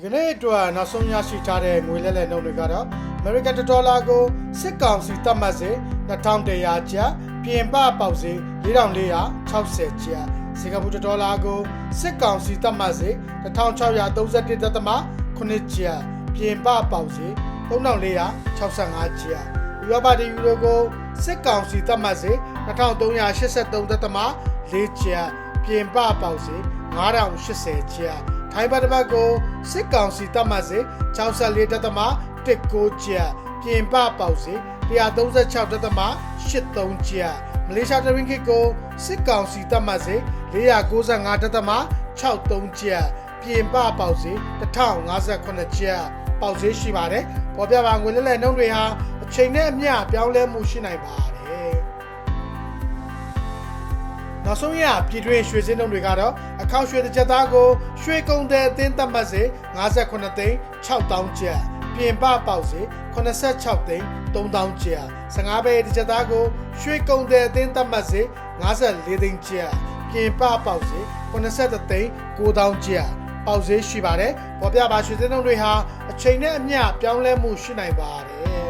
ဒီကနေ့အတွက်နောက်ဆုံးရရှိထားတဲ့ငွေလဲလှယ်နှုန်းတွေကတော့ American Dollar ကိုစစ်ကောင်စီသတ်မှတ်စေ2100ကျပ်ပြင်ပပေါက်စေ4460ကျပ်စင်ကာပူဒေါ်လာကိုစစ်ကောင်စီသတ်မှတ်စေ1631.8ကျပ်ပြင်ပပေါက်စေ3465ကျပ်ဥရောပတီယူရိုကိုစစ်ကောင်စီသတ်မှတ်စေ2383.4ကျပ်ပြင်ပပေါက်စေ9080ကျပ် ထိုင်းဘတ်တစ်ပတ်ကိုစစ်ကောင်စီသတ်မှတ်စေ64.19ကျပ်ပြင်ပပေါက်စေ136.83ကျပ်မလေးရှားတရင်းခစ်ကိုစစ်ကောင်စီသတ်မှတ်စေ495.63ကျပ်ပြင်ပပေါက်စေ1058ကျပ်ပေါက်စေရှိပါတယ်ပေါ်ပြပါငွေလဲလှယ်နှုန်းတွေဟာအချိန်နဲ့အမျှပြောင်းလဲမှုရှိနိုင်ပါတယ် နောက်ဆုံးရပြည်တွင်းရွှေစင်းနှုန်းတွေကတော့အခောက်ရွှေတစ်ချက်သားကိုရွှေကုန်တဲ့အသင်းသတ်မှတ်စေ58သိန်း6000ကျပ်ပြင်ပပေါက်စေ86သိန်း3000ကျပ်15ပဲတစ်ချက်သားကိုရွှေကုန်တဲ့အသင်းသတ်မှတ်စေ54သိန်းကျပ်ပြင်ပပေါက်စေ83သိန်း9000ကျပ်ပေါက်စေရှိပါတယ်ပေါ်ပြပါရွှေစင်းနှုန်းတွေဟာအချိန်နဲ့အမျှပြောင်းလဲမှုရှိနိုင်ပါတယ်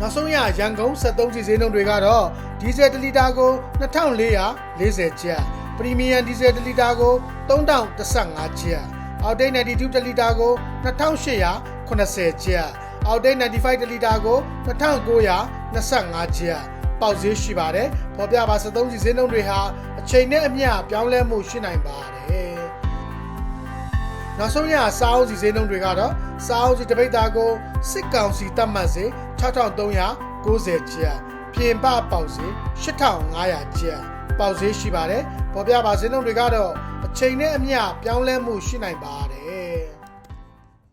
နောက်ဆုံးရရန်ကုန်73စီဈေးနှုန်းတွေကတော့ဒီဇယ်1လီတာကို2440ကျပ်ပရီမီယံဒီဇယ်1လီတာကို3015ကျပ်အောက်တိတ်92တလီတာကို2880ကျပ်အောက်တိတ်95တလီတာကို2925ကျပ်ပေါက်ဈေးရှိပါတယ်ပေါ်ပြပါ73စီဈေးနှုန်းတွေဟာအချိန်နဲ့အမျှပြောင်းလဲမှုရှိနိုင်ပါတယ်နောက်ဆုံးရစားအုပ်စီဈေးနှုန်းတွေကတော့စားအုပ်စီတစ်ပိတ်သားကိုစစ်ကောင်စီတတ်မှတ်စေ 6390ကျပ်ပြင်ပပေါက်စေ8500ကျပ်ပေါက်ဈေးရှိပါတယ်ပေါ်ပြပါဈေးနှုန်းတွေကတော့အချိန်နဲ့အမျှပြောင်းလဲမှုရှိနိုင်ပါတယ်